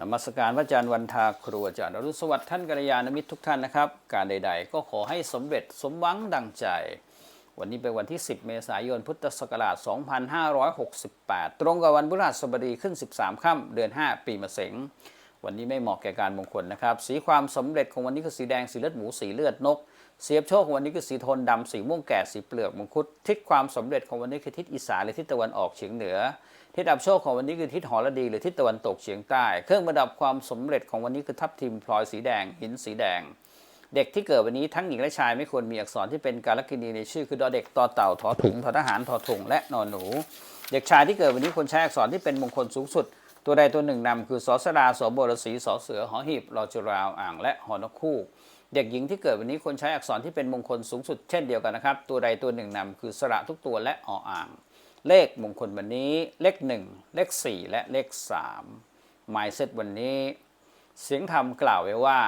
นมัสการพระอาจารย์วันทาครูอาจารย์อรุณสวัสดิ์ท่านกัลยาณมิตรทุกท่านนะครับ การใด ๆ ก็ขอให้สมเร็จสมหวังดังใจ วันนี้เป็นวันที่ 10 เมษายนพุทธศักราช 2568 ตรงกับวันพฤหัสบดีขึ้น 13 ค่ำเดือน 5 ปีมะเสง วันนี้ไม่เหมาะแก่การมงคลนะครับ สีความสำเร็จของวันนี้คือสีแดงสีเลือดหมูสีเลือดนก เสียบโชคของวันนี้คือสีโทนดำสีม่วงแก่สีเปลือกมังคุดทิศความสำเร็จของวันนี้คือทิศอีสานหรือทิศตะวันออกเฉียงเหนือ ทิศอับโชคของวันนี้คือทิศหอระดีหรือทิศตะวันตกเฉียงใต้ เครื่องประดับความสำเร็จของวันนี้คือทับทิมพลอยสีแดงหินสีแดง เด็กที่เกิดวันนี้ทั้งหญิงและชายไม่ควรมีอักษรที่เป็นการลกินีในชื่อคือดอเด็กตอเต่าทอถุงทอทหารทอถุงและนอนหนู เด็กชายที่เกิดวันนี้ควรใช้อักษรที่เป็นมงคลสูงสุด ตัวใดตัวหนึ่งนำคือสอสราสอบรสีสอเสือหอหีบรอจุราวอ่างและหอนกคู่ เด็กหญิงที่เกิดวันนี้ควรใช้อักษรที่เป็นมงคลสูงสุดเช่นเดียวกันนะครับ ตัวใดตัวหนึ่งนำคือสระทุกตัวและออ่าง เลขมงคลวันนี้ เลขหนึ่งเลขสี่และเลขสามหมายเซตวันนี้ เสียงธรรมกล่าวไว้ว่า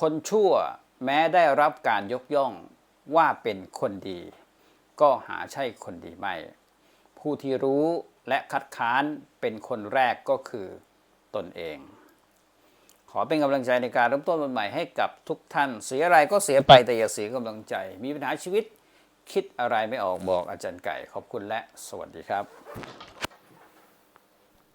คนชั่วแม้ได้รับการยกย่องว่าเป็นคนดี ก็หาใช่คนดีไม่ ผู้ที่รู้ และคัดค้านเป็นคนแรกก็คือตนเอง ขอเป็นกำลังใจในการเริ่มต้นวันใหม่ให้กับทุกท่าน เสียอะไรก็เสียไปแต่อย่าเสียกำลังใจ มีปัญหาชีวิตคิดอะไรไม่ออกบอกอาจารย์ไก่ ขอบคุณและสวัสดีครับ